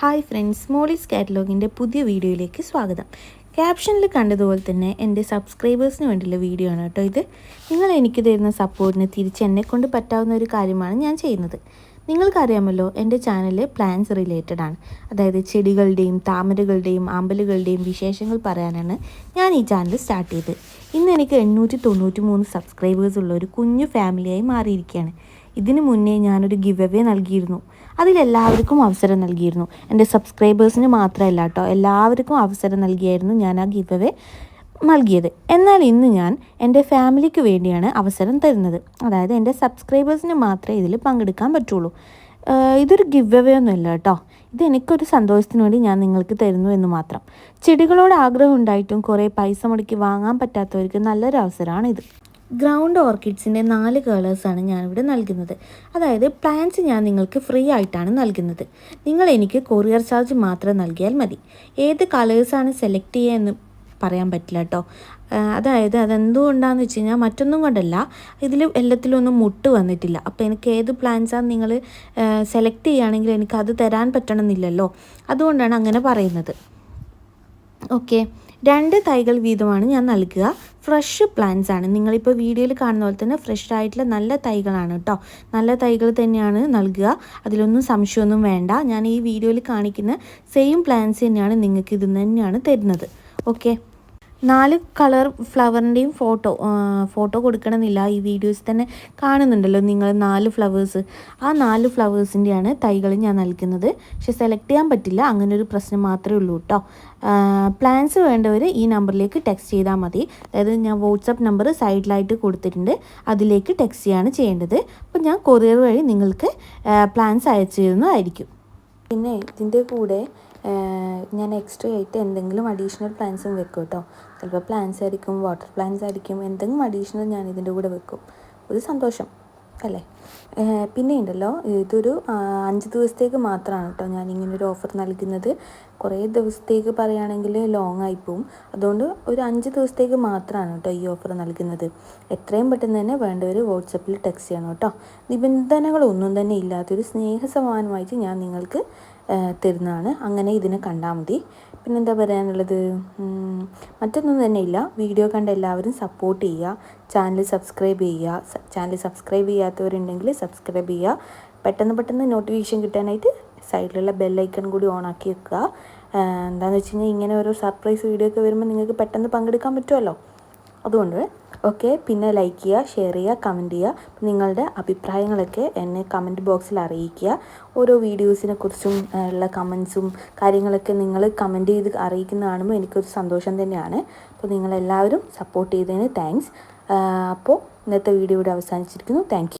Hi friends Molly's കാറ്റലോഗിന്റെ പുതിയ വീഡിയോയിലേക്ക് സ്വാഗതം. ക്യാപ്ഷനിൽ കണ്ടതുപോലെ തന്നെ എന്റെ സബ്സ്ക്രൈബേഴ്സിന് വേണ്ടിയുള്ള വീഡിയോ ആണ് കേട്ടോ ഇത്. നിങ്ങൾ എനിക്ക് തരുന്ന സപ്പോർട്ടിന് തിരിച്ച് എന്നെക്കൊണ്ട് പറ്റാവുന്ന ഒരു കാര്യമാണ് ഞാൻ ചെയ്യുന്നത്. നിങ്ങൾക്കറിയാമല്ലോ എന്റെ ചാനൽ പ്ലാന്റ്സ് റിലേറ്റഡ് ആണ്. അതായത് ചെടികളുടെയും താമരകളുടെയും ആമ്പലുകളുടെയും വിശേഷങ്ങൾ പറയാനാണ് ഞാൻ ഈ ചാനൽ സ്റ്റാർട്ട് ചെയ്തത്. ഇന്ന് എനിക്ക് എണ്ണൂറ്റി തൊണ്ണൂറ്റി മൂന്ന് സബ്സ്ക്രൈബേഴ്സ് ഉള്ള ഒരു കുഞ്ഞു ഫാമിലിയായി മാറിയിരിക്കുകയാണ്. ഇതിനു മുന്നേ ഞാനൊരു ഗിവ് അവേ നൽകിയിരുന്നു. അതിലെല്ലാവർക്കും അവസരം നൽകിയിരുന്നു. എന്റെ സബ്സ്ക്രൈബേഴ്സിന് മാത്രമല്ല കേട്ടോ എല്ലാവർക്കും അവസരം നൽകിയായിരുന്നു ഞാൻ ആ ഗിവ് അവേ നൽകിയത്. എന്നാൽ ഇന്ന് ഞാൻ എന്റെ ഫാമിലിക്ക് വേണ്ടിയാണ് അവസരം തരുന്നത്. അതായത് എന്റെ സബ്സ്ക്രൈബേഴ്സിന് മാത്രമേ ഇതിൽ പങ്കെടുക്കാൻ പറ്റുള്ളൂ. ഇതൊരു ഗിവ് അവേ ഒന്നുമല്ല കേട്ടോ. ഇത് എനിക്കൊരു സന്തോഷത്തിന് വേണ്ടി ഞാൻ നിങ്ങൾക്ക് തരുന്നു എന്ന് മാത്രം. ചെടികളോട് ആഗ്രഹം ഉണ്ടായിട്ടും കുറേ പൈസ മുടക്കി വാങ്ങാൻ പറ്റാത്തവർക്ക് നല്ലൊരു അവസരമാണ് ഇത് ഗ്രൗണ്ട് ഓർക്കിഡ്സിന്റെ നാല് കളേഴ്സാണ് ഞാനിവിടെ നൽകുന്നത്. അതായത് പ്ലാന്റ്സ് ഞാൻ നിങ്ങൾക്ക് ഫ്രീ ആയിട്ടാണ് നൽകുന്നത്. നിങ്ങൾ എനിക്ക് കൊറിയർ ചാർജ് മാത്രം നൽകിയാൽ മതി. ഏത് കളേഴ്സാണ് സെലക്ട് ചെയ്യുക പറയാൻ പറ്റില്ല കേട്ടോ. അതായത് അതെന്തുകൊണ്ടാന്ന് വെച്ച് കഴിഞ്ഞാൽ മറ്റൊന്നും കൊണ്ടല്ല. ഇതിൽ എല്ലാത്തിലും ഒന്നും മുട്ട് വന്നിട്ടില്ല. അപ്പോൾ എനിക്ക് ഏത് പ്ലാൻസാണ് നിങ്ങൾ സെലക്ട് ചെയ്യുകയാണെങ്കിൽ എനിക്ക് അത് തരാൻ പറ്റണമെന്നില്ലല്ലോ. അതുകൊണ്ടാണ് അങ്ങനെ പറയുന്നത്. ഓക്കെ. രണ്ട് തൈകൾ വീതമാണ് ഞാൻ നൽകുക. ഫ്രഷ് പ്ലാന്റ്സ് ആണ്. നിങ്ങളിപ്പോൾ വീഡിയോയിൽ കാണുന്ന പോലെ തന്നെ ഫ്രഷ് ആയിട്ടുള്ള നല്ല തൈകളാണ് കേട്ടോ നല്ല തൈകൾ തന്നെയാണ് നൽകുക. അതിലൊന്നും സംശയമൊന്നും വേണ്ട. ഞാൻ ഈ വീഡിയോയിൽ കാണിക്കുന്ന സെയിം പ്ലാന്റ്സ് തന്നെയാണ് നിങ്ങൾക്ക് ഇത് തന്നെയാണ് തരുന്നത്. ഓക്കെ നാല് കളർ ഫ്ലവറിന്റെയും ഫോട്ടോ ഫോട്ടോ കൊടുക്കണമെന്നില്ല. ഈ വീഡിയോസ് തന്നെ കാണുന്നുണ്ടല്ലോ നിങ്ങൾ നാല് ഫ്ലവേഴ്സ് ആ നാല് ഫ്ലവേഴ്സിന്റെയാണ് തൈകൾ ഞാൻ നൽകുന്നത്. പക്ഷെ സെലക്ട് ചെയ്യാൻ പറ്റില്ല. അങ്ങനെ ഒരു പ്രശ്നം മാത്രമേ ഉള്ളൂ കേട്ടോ പ്ലാൻസ് വേണ്ടവർ ഈ നമ്പറിലേക്ക് ടെക്സ്റ്റ് ചെയ്താൽ മതി. അതായത് ഞാൻ വാട്സപ്പ് നമ്പർ സൈഡിലായിട്ട് കൊടുത്തിട്ടുണ്ട്. അതിലേക്ക് ടെക്സ്റ്റ് ചെയ്യാണ് ചെയ്യേണ്ടത്. അപ്പോൾ ഞാൻ കൊറിയർ വഴി നിങ്ങൾക്ക് പ്ലാൻസ് അയച്ചു തരുന്നതായിരിക്കും. പിന്നെ ഇതിന്റെ കൂടെ ഞാൻ എക്സ്ട്രാ ആയിട്ട് എന്തെങ്കിലും അഡീഷണൽ പ്ലാൻസും വെക്കും കേട്ടോ ചിലപ്പോൾ പ്ലാൻസ് ആയിരിക്കും വാട്ടർ പ്ലാന്റ്സ് ആയിരിക്കും എന്തെങ്കിലും അഡീഷണൽ ഞാൻ ഇതിന്റെ കൂടെ വെക്കും. ഒരു സന്തോഷം അല്ലേ? പിന്നെ ഉണ്ടല്ലോ ഇതൊരു അഞ്ച് ദിവസത്തേക്ക് മാത്രമാണ് കേട്ടോ ഞാൻ ഇങ്ങനെ ഒരു ഓഫർ നൽകുന്നത്. കുറേ ദിവസത്തേക്ക് പറയുകയാണെങ്കിൽ ലോങ് ആയി അതുകൊണ്ട് ഒരു അഞ്ച് ദിവസത്തേക്ക് മാത്രമാണ് കേട്ടോ ഈ ഓഫർ നൽകുന്നത്. എത്രയും പെട്ടെന്ന് തന്നെ വേണ്ടവർ വാട്സപ്പിൽ ടെക്സ്റ്റ് ചെയ്യണം കേട്ടോ നിബന്ധനകളൊന്നും തന്നെ ഇല്ലാത്തൊരു സ്നേഹ സമാനമായിട്ട് ഞാൻ നിങ്ങൾക്ക് തരുന്നതാണ്. അങ്ങനെ ഇതിനെ കണ്ടാൽ മതി. പിന്നെന്താ പറയാനുള്ളത്? മറ്റൊന്നും തന്നെ ഇല്ല. വീഡിയോ കണ്ട എല്ലാവരും സപ്പോർട്ട് ചെയ്യുക. ചാനൽ സബ്സ്ക്രൈബ് ചെയ്യുക. ചാനൽ സബ്സ്ക്രൈബ് ചെയ്യാത്തവരുണ്ടെങ്കിൽ സബ്സ്ക്രൈബ് ചെയ്യുക. പെട്ടെന്ന് പെട്ടെന്ന് നോട്ടിഫിക്കേഷൻ കിട്ടാനായിട്ട് സൈഡിലുള്ള ബെല്ലൈക്കൺ കൂടി ഓൺ ആക്കി വെക്കുക. എന്താണെന്ന് വെച്ച് കഴിഞ്ഞാൽ ഇങ്ങനെ ഓരോ സർപ്രൈസ് വീഡിയോ ഒക്കെ വരുമ്പോൾ നിങ്ങൾക്ക് പെട്ടെന്ന് പങ്കെടുക്കാൻ പറ്റുമല്ലോ അതുകൊണ്ട് ഓക്കെ പിന്നെ ലൈക്ക് ചെയ്യുക ഷെയർ ചെയ്യുക കമന്റ് ചെയ്യുക. നിങ്ങളുടെ അഭിപ്രായങ്ങളൊക്കെ എന്നെ കമന്റ് ബോക്സിൽ അറിയിക്കുക. ഓരോ വീഡിയോസിനെ കുറിച്ചും ഉള്ള കമൻസും കാര്യങ്ങളൊക്കെ നിങ്ങൾ കമന്റ് ചെയ്ത് അറിയിക്കുന്ന കാണുമ്പോൾ എനിക്കൊരു സന്തോഷം തന്നെയാണ്. അപ്പോൾ നിങ്ങളെല്ലാവരും സപ്പോർട്ട് ചെയ്തതിന് താങ്ക്സ് അപ്പോൾ ഇന്നത്തെ വീഡിയോ ഇവിടെ അവസാനിച്ചിരിക്കുന്നു. താങ്ക്